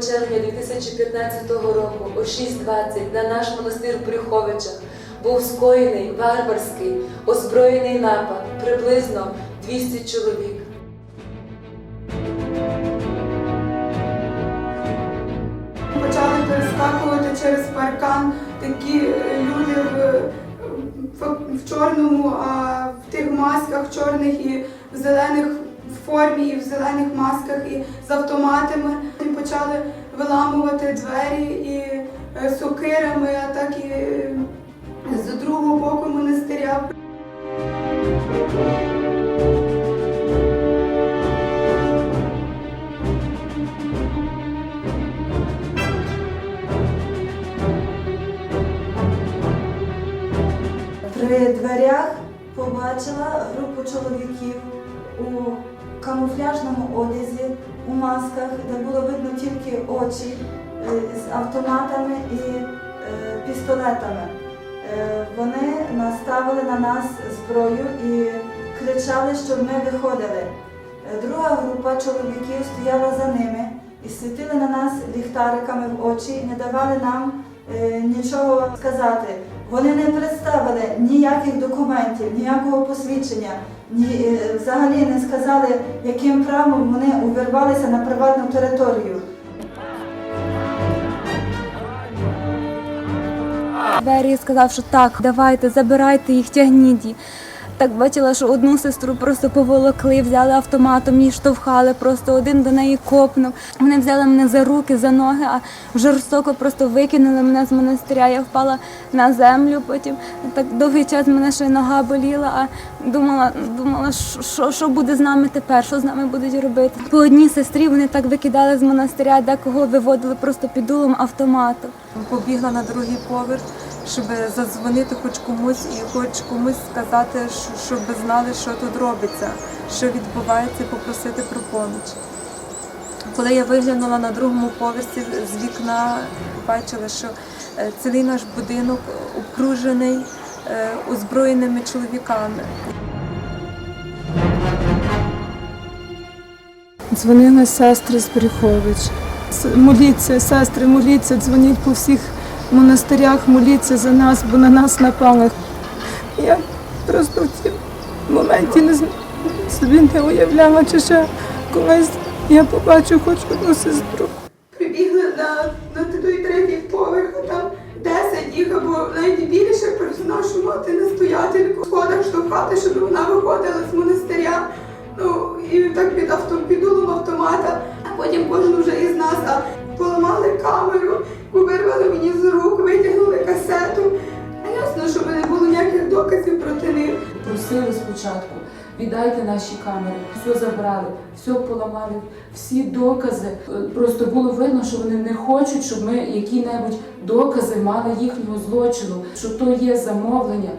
червня 2015 року о 6.20 на наш монастир в Брюховичах був скоєний варварський озброєний напад приблизно 200 чоловік. Почали перескакувати через паркан такі е, люди в, в, в чорному, а в тих масках чорних і в зелених формі, і в зелених масках, і з автоматами. Почали виламувати двері і е, сокирами, а так і е, з другого боку монастиря. При дверях побачила групу чоловіків у камуфляжному одязі, у масках, де було видно тільки очі е, з автоматами і е, пістолетами. Е, Вони наставили на нас зброю і кричали, щоб ми виходили. Друга група чоловіків стояла за ними і світили на нас ліхтариками в очі не давали нам нічого сказати. Вони не представили ніяких документів, ніякого посвідчення, ні, е, взагалі не сказали, яким правом вони увірвалися на приватну територію. двері сказав, що так, давайте, забирайте їх, тягніть. Так бачила, що одну сестру просто поволокли, взяли автоматом, її штовхали, просто один до неї копнув. Вони взяли мене за руки, за ноги, а жорстоко просто викинули мене з монастиря. Я впала на землю. Потім так довгий час мене ще нога боліла, а думала, думала, що, що буде з нами тепер, що з нами будуть робити. По одній сестрі вони так викидали з монастиря, декого виводили просто під дулом автомату. побігла на другий поверх, щоб задзвонити хоч комусь і хоч комусь сказати, що- щоб знали, що тут робиться, що відбувається, попросити про поміч. Коли я виглянула на другому поверсі з вікна, бачила, що е, цілий наш будинок обкружений е, озброєними чоловіками. Дзвонили сестри з Брюхович. Моліться, сестри, моліться, дзвоніть по всіх монастирях, моліться за нас, бо на нас напали. Я просто в цьому моменті не собі не уявляла, чи ще колись я побачу хоч одну сестру. Прибігли на, на той третій поверх, а там 10 їх або навіть більше персонал шумати настоятельку, в сходах штовхати, щоб вона виходила з монастиря. Ну і так під авто під автомата. А потім кожен вже із нас а, поламали камеру, вирвали мені з рук, витягнули касету. А ясно, щоб не було ніяких доказів проти них. Просили спочатку, віддайте наші камери, все забрали, все поламали, всі докази. Е, Просто було видно, що вони не хочуть, щоб ми які-небудь докази мали їхнього злочину, що то є замовлення.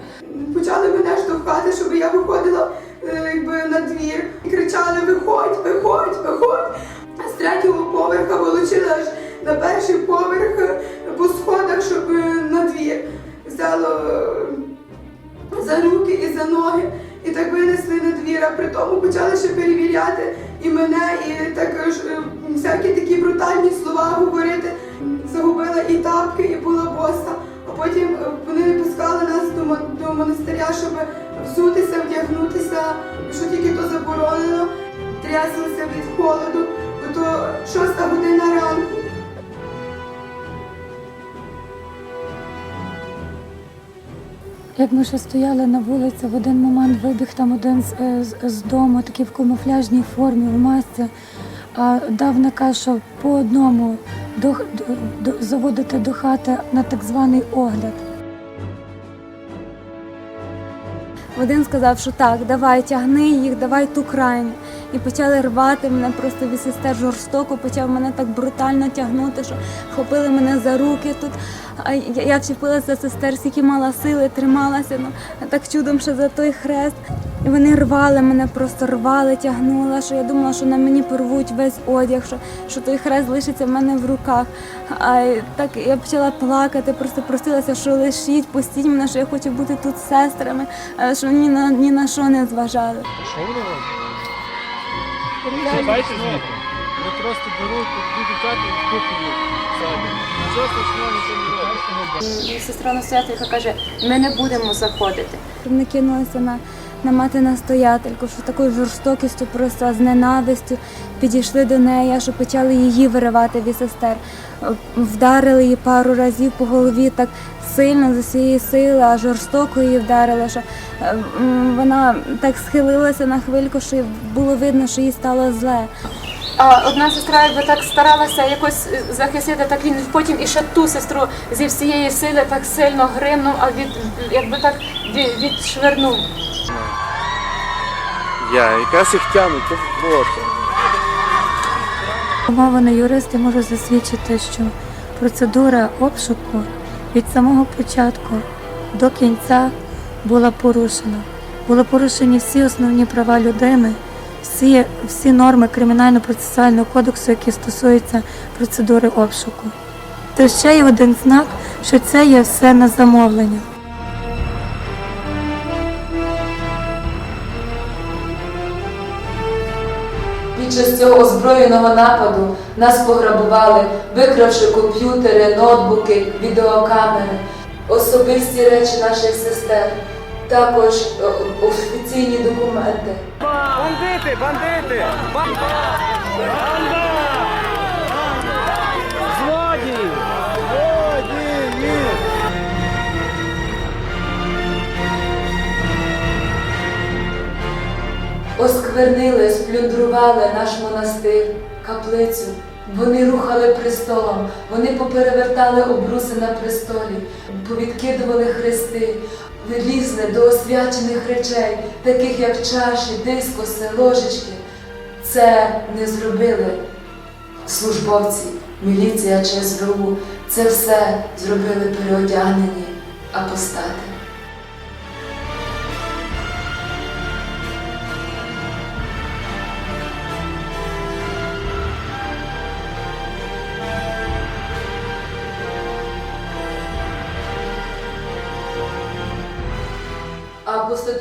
Почали мене штовхати, щоб я виходила е, якби на двір. І кричали: Виходь, виходь, виходь. Третього поверха волочили аж на перший поверх е, по сходах, щоб е, на двір. Взяло е, за руки і за ноги. І так винесли на двір, а при тому почали ще перевіряти і мене, і також всякі такі брутальні слова говорити. Загубила і тапки, і була боса. А потім вони не пускали нас до, монастиря, щоб взутися, вдягнутися, що тільки то заборонено. Тряслися від холоду, то шоста година ранку. Як ми ще стояли на вулиці, в один момент вибіг там один з, е, з, з дому, такий в камуфляжній формі, в масці, а дав наказ, що по одному до, до, до, заводити до хати на так званий огляд. Один сказав, що так, давай, тягни їх, давай ту крайню. І почали рвати мене просто від сестер жорстоко, почав мене так брутально тягнути, що хопили мене за руки тут. А я, я вчепилася за сестер, скільки мала сили, трималася, ну так чудом ще за той хрест. І вони рвали мене, просто рвали, тягнула, що я думала, що на мені порвуть весь одяг, що, що той хрест лишиться в мене в руках. А так я почала плакати, просто просилася, що лишіть, пустіть мене, що я хочу бути тут з сестрами, що ні на ні на що не зважали. Звідти. Вони просто беруть дві дівчата і купують сестра Нічого страшного яка не робить. Сестра настоятелька каже, ми не будемо заходити. Вони кинулися на, на мати настоятельку, що такою жорстокістю, просто з ненавистю підійшли до неї, що почали її виривати від сестер. Вдарили її пару разів по голові так сильно з усієї сили, а жорстоко її вдарили, що е, вона так схилилася на хвильку, що було видно, що їй стало зле. А одна сестра якби так старалася якось е, захистити, так він потім і ще ту сестру зі всієї сили так сильно гримнув, а від якби так від- відшвернув. Я якраз їх тягнуть, то проти. Умовно юристи можуть засвідчити, що процедура обшуку від самого початку до кінця була порушена. Були порушені всі основні права людини, всі, всі норми кримінально-процесуального кодексу, які стосуються процедури обшуку. Це ще є один знак, що це є все на замовлення. Під час цього озброєного нападу нас пограбували, викравши комп'ютери, ноутбуки, відеокамери, особисті речі наших сестер, також е, офіційні документи. Бандити, бандити! Банда! Злодії! Злодії! Осквернили, сплюндрували наш монастир, каплицю. Вони рухали престолом, вони поперевертали обруси на престолі, повідкидували хрести, лізли до освячених речей, таких як чаші, дискоси, ложечки. Це не зробили службовці, міліція чи СБУ. Це все зробили переодягнені апостати.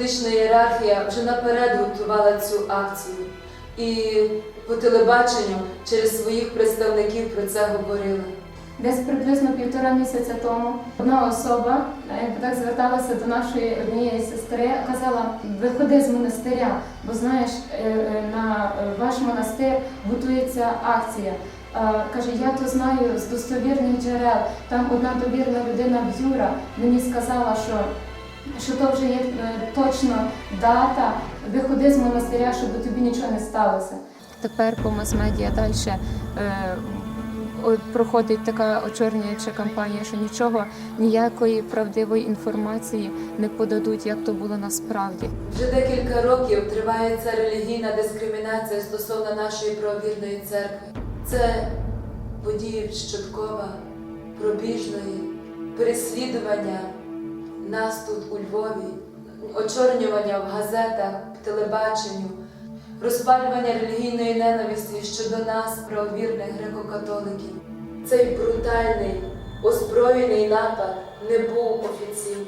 Апостатична ієрархія вже наперед готувала цю акцію. І по телебаченню через своїх представників про це говорили. Десь приблизно півтора місяця тому одна особа е, якби так зверталася до нашої однієї сестри, казала: виходи з монастиря, бо знаєш, е, е, на ваш монастир готується акція. Каже, я то знаю з достовірних джерел. Там одна довірна людина Б'юра мені сказала, що, що то вже є е, точно дата. Виходи з монастиря, щоб тобі нічого не сталося. Тепер по мас-медіа далі проходить така очорнююча кампанія, що нічого, ніякої правдивої інформації не подадуть, як то було насправді. Вже декілька років триває ця релігійна дискримінація стосовно нашої правовірної церкви. Це події Щоткова, пробіжної, переслідування нас тут у Львові, очорнювання в газетах, в телебаченню, розпалювання релігійної ненависті щодо нас, правовірних греко-католиків. Цей брутальний, озброєний напад не був офіційним.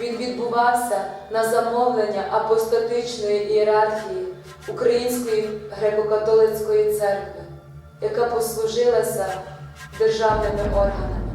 Він відбувався на замовлення апостатичної ієрархії Української греко-католицької церкви, яка послужилася державними органами.